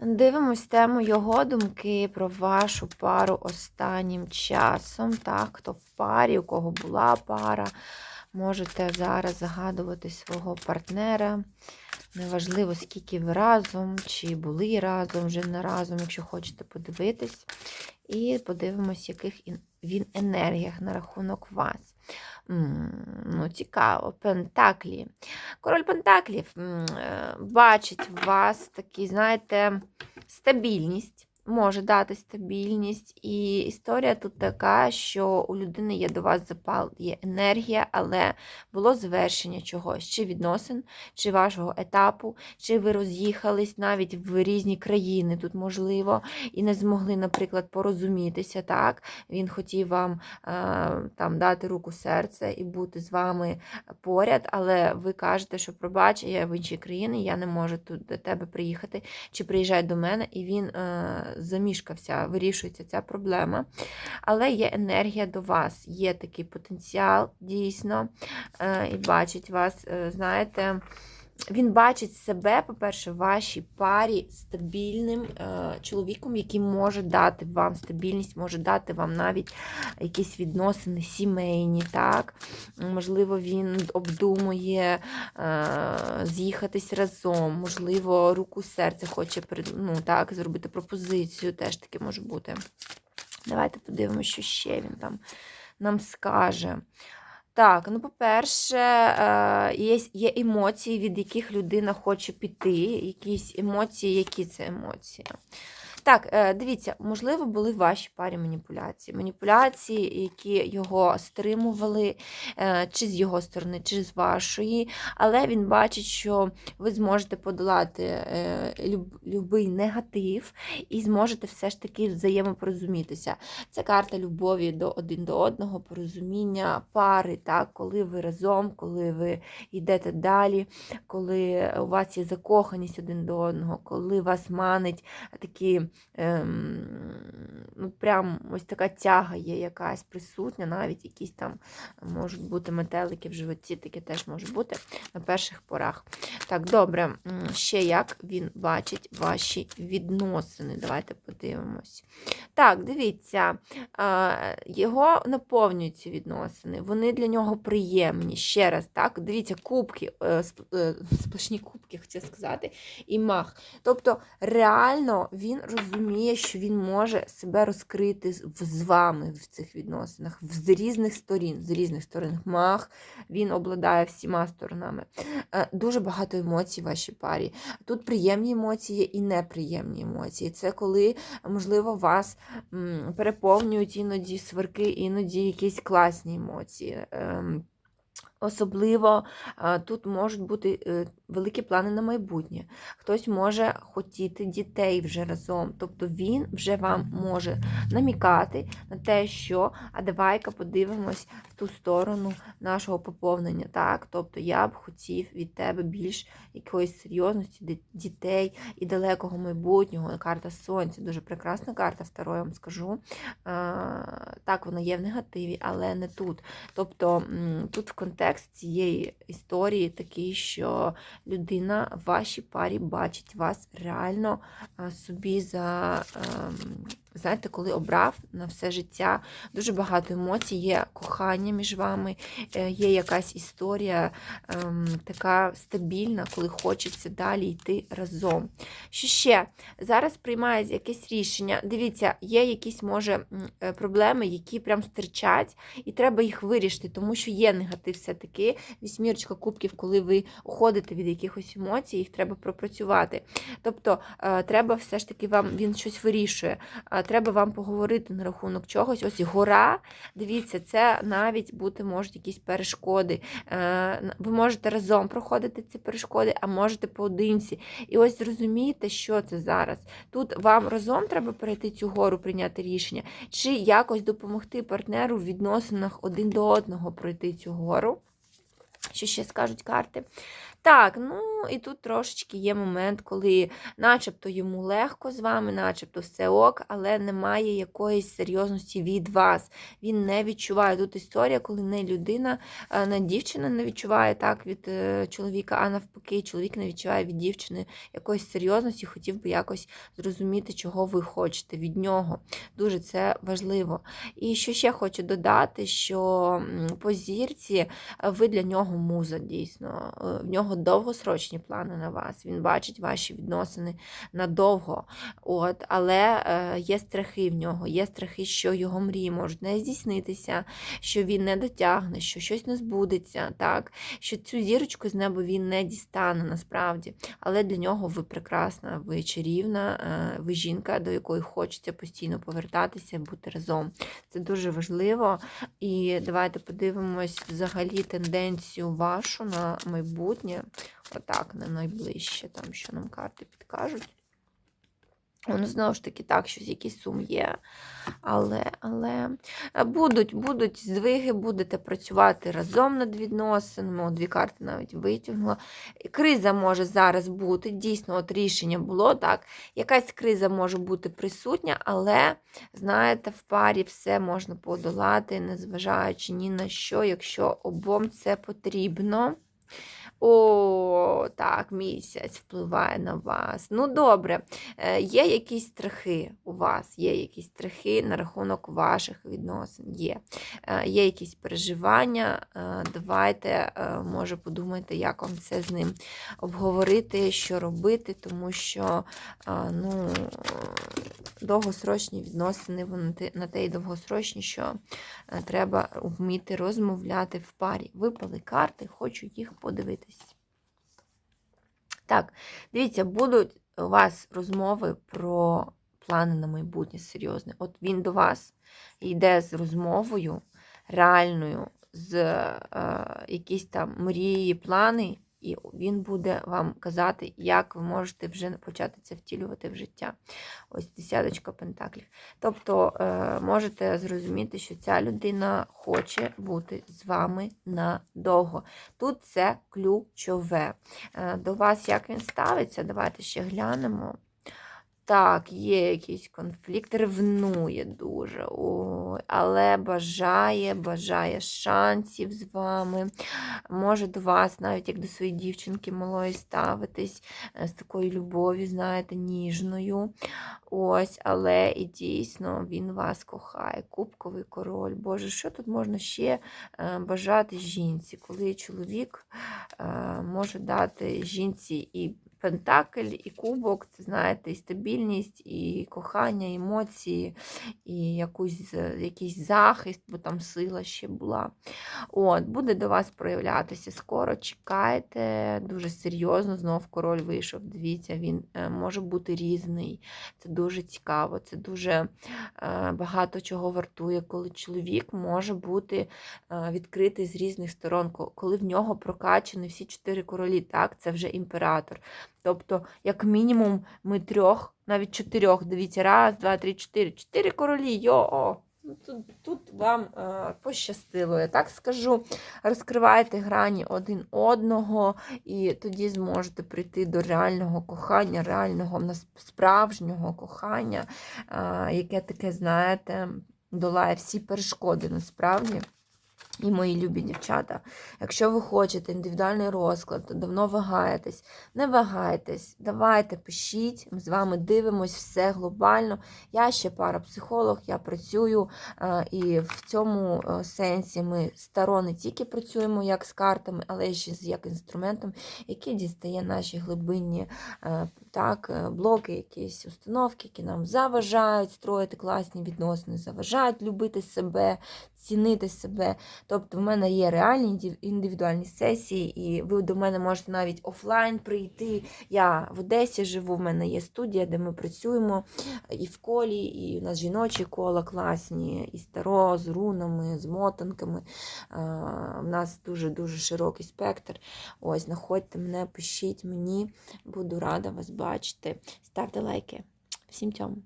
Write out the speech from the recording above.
Дивимось тему його думки про вашу пару останнім часом. Так, хто в парі, у кого була пара, можете зараз загадувати свого партнера. Неважливо, скільки ви разом, чи були разом, вже не разом, якщо хочете подивитись. І подивимось, яких він енергіях на рахунок вас. Ну, цікаво, Пентаклі. Король Пентаклів е, бачить в вас такий, знаєте, стабільність. Може дати стабільність. І історія тут така, що у людини є до вас запал, є енергія, але було завершення чогось, чи відносин, чи вашого етапу, чи ви роз'їхались навіть в різні країни, тут можливо, і не змогли, наприклад, порозумітися. так? Він хотів вам е, там дати руку серце і бути з вами поряд, але ви кажете, що пробач, я в іншій країні, я не можу тут до тебе приїхати, чи приїжджай до мене, і він е, замішкався, вирішується ця проблема. Але є енергія до вас, є такий потенціал дійсно, е, і бачить вас, е, знаєте. Він бачить себе, по-перше, вашій парі стабільним е, чоловіком, який може дати вам стабільність, може дати вам навіть якісь відносини сімейні. так? Можливо, він обдумує е, з'їхатись разом, можливо, руку серця хоче ну, так, зробити пропозицію, теж таке може бути. Давайте подивимося, що ще він там нам скаже. Так, ну, по-перше, е, є, є емоції, від яких людина хоче піти. Якісь емоції, які це емоції? Так, е, дивіться, можливо, були в вашій парі маніпуляції. Маніпуляції, які його стримували, е, чи з його сторони, чи з вашої, але він бачить, що ви зможете подолати е, люб, любий негатив і зможете все ж таки взаємопорозумітися. Це карта любові до один до одного, порозуміння пари, так, коли ви разом, коли ви йдете далі, коли у вас є закоханість один до одного, коли вас манить такі, ну, прям ось така тяга є якась присутня, навіть якісь там можуть бути метелики в животі, таке теж може бути на перших порах. Так, добре, ще як він бачить ваші відносини. Давайте подивимось. Так, дивіться, його наповнюють ці відносини, вони для нього приємні. Ще раз, так, дивіться, кубки, е, е, сплошні кубки, хотів сказати, і мах. Тобто, реально він розуміє, що він може себе розкрити з- вами в цих відносинах, з різних сторін, з різних сторон. Мах, він обладає всіма сторонами. Е, Дуже багато емоцій в вашій парі. Тут приємні емоції і неприємні емоції. Це коли, можливо, вас переповнюють іноді сверки, іноді якісь класні емоції. Особливо тут можуть бути е, великі плани на майбутнє. Хтось може хотіти дітей вже разом. Тобто він вже вам може намікати на те, що а давай-ка подивимось в ту сторону нашого поповнення. Так? Тобто я б хотів від тебе більш якоїсь серйозності, дітей і далекого майбутнього. Карта Сонця дуже прекрасна карта, второй вам скажу. Так, воно є в негативі, але не тут. Тобто тут в контекст цієї історії такий, що людина в вашій парі бачить вас реально собі за. Знаєте, коли обрав на все життя, дуже багато емоцій, є кохання між вами, е, є якась історія ем, така стабільна, коли хочеться далі йти разом. Що ще? Зараз приймають якесь рішення. Дивіться, є якісь, може, е, проблеми, які прям стирчать, і треба їх вирішити, тому що є негатив все-таки. Вісьмірочка кубків, коли ви уходите від якихось емоцій, їх треба пропрацювати. Тобто, е, треба все ж таки вам він щось вирішує. Треба вам поговорити на рахунок чогось. Ось гора, дивіться, це навіть бути можуть якісь перешкоди. Е, Ви можете разом проходити ці перешкоди, а можете поодинці. І ось зрозумійте, що це зараз. Тут вам разом треба перейти цю гору, прийняти рішення, чи якось допомогти партнеру в відносинах один до одного пройти цю гору. Що ще скажуть карти? Так, ну і тут трошечки є момент, коли начебто йому легко з вами, начебто все ок, але немає якоїсь серйозності від вас. Він не відчуває. Тут історія, коли не людина, не дівчина не відчуває так від е, чоловіка, а навпаки, чоловік не відчуває від дівчини якоїсь серйозності, хотів би якось зрозуміти, чого ви хочете від нього. Дуже це важливо. І що ще хочу додати, що по зірці е, ви для нього муза дійсно. Е, В нього довгосрочні плани на вас. Він бачить ваші відносини надовго. От, але е, є страхи в нього, є страхи, що його мрії можуть не здійснитися, що він не дотягне, що щось не збудеться, так, що цю зірочку з неба він не дістане насправді. Але для нього ви прекрасна, ви чарівна, е, ви жінка, до якої хочеться постійно повертатися, бути разом. Це дуже важливо. І давайте подивимось взагалі тенденцію вашу на майбутнє. Отак, на найближче, там, що нам карти підкажуть. Ну, знову ж таки, так, щось якийсь сум є. Але, але е, будуть, будуть здвиги, будете працювати разом над відносинами. Дві карти навіть витягнула. Криза може зараз бути. Дійсно, от рішення було так. Якась криза може бути присутня, але, знаєте, в парі все можна подолати, незважаючи ні на що, якщо обом це потрібно. О, так, місяць впливає на вас. Ну, добре, Е, є якісь страхи у вас, є якісь страхи на рахунок ваших відносин. Є Е, є якісь переживання. Е, Давайте, може, подумайте, як вам це з ним обговорити, що робити, тому що ну, довгосрочні відносини, вони на те й довгосрочні, що треба вміти розмовляти в парі. Випали карти, хочу їх подивитись. Так, дивіться, будуть у вас розмови про плани на майбутнє серйозне. От він до вас йде з розмовою реальною, з е, якісь там мрії, плани, і він буде вам казати, як ви можете вже почати це втілювати в життя. Ось десяточка пентаклів. Тобто е, можете зрозуміти, що ця людина хоче бути з вами надовго. Тут це ключове. Е, До вас як він ставиться? Давайте ще глянемо. Так, є якийсь конфлікт, ревнує дуже, ой, але бажає, бажає шансів з вами. Може до вас, навіть як до своєї дівчинки малої, ставитись е, з такою любов'ю, знаєте, ніжною. Ось, але і дійсно він вас кохає. Кубковий король. Боже, що тут можна ще е, бажати жінці, коли чоловік е, може дати жінці і пентакль, і кубок, це знаєте, і стабільність, і кохання, емоції, і якусь, е, якийсь захист, бо там сила ще була. От, Буде до вас проявлятися скоро, чекайте, дуже серйозно, знов король вийшов. Дивіться, він е, може бути різний. Це дуже цікаво, це дуже е, багато чого вартує, коли чоловік може бути відкритий з різних сторон, коли в нього прокачані всі чотири королі, так, це вже імператор. Тобто, як мінімум, ми трьох, навіть чотирьох, дивіться, раз, два, три, чотири. Чотири королі, йо! Ну, Тут, тут вам е, пощастило, я так скажу. Розкривайте грані один одного, і тоді зможете прийти до реального кохання, реального справжнього кохання, е, яке таке, знаєте, долає всі перешкоди насправді. І мої любі дівчата, якщо ви хочете індивідуальний розклад, давно вагаєтесь, не вагайтесь, давайте пишіть, ми з вами дивимось все глобально. Я ще парапсихолог, я працюю, е, і в цьому е, сенсі ми старо не тільки працюємо як з картами, але ще з як інструментом, який дістає наші глибинні е, так, блоки, якісь установки, які нам заважають строїти класні відносини, заважають любити себе, цінити себе. Тобто в мене є реальні індивідуальні сесії, і ви до мене можете навіть офлайн прийти. Я в Одесі живу, в мене є студія, де ми працюємо і в колі, і у нас жіночі кола класні, і старо з рунами, з мотанками. У нас дуже-дуже широкий спектр. Ось, знаходьте мене, пишіть мені, буду рада вас бачити. Ставте лайки. Всім цьому.